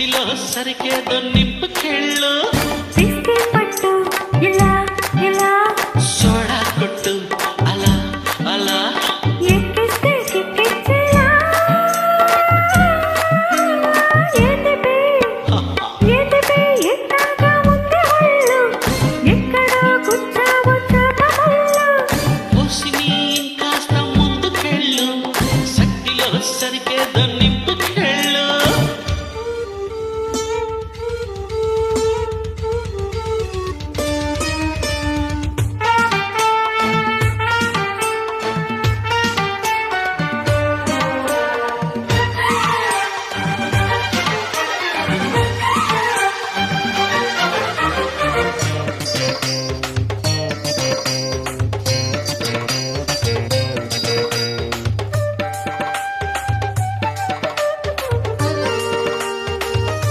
కంటిలో సరికేదో నింపుకెళ్ళు పట్టు ఇలా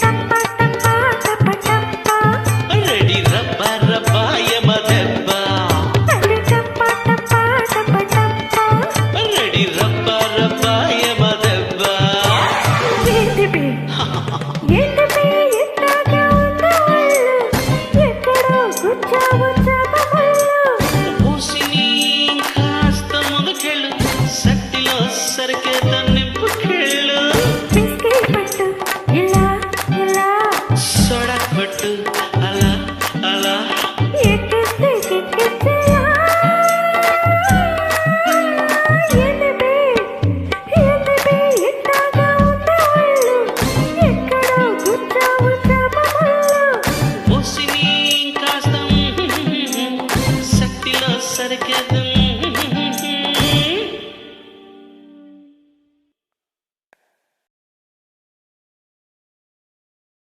ಚಪ್ಪಲಿ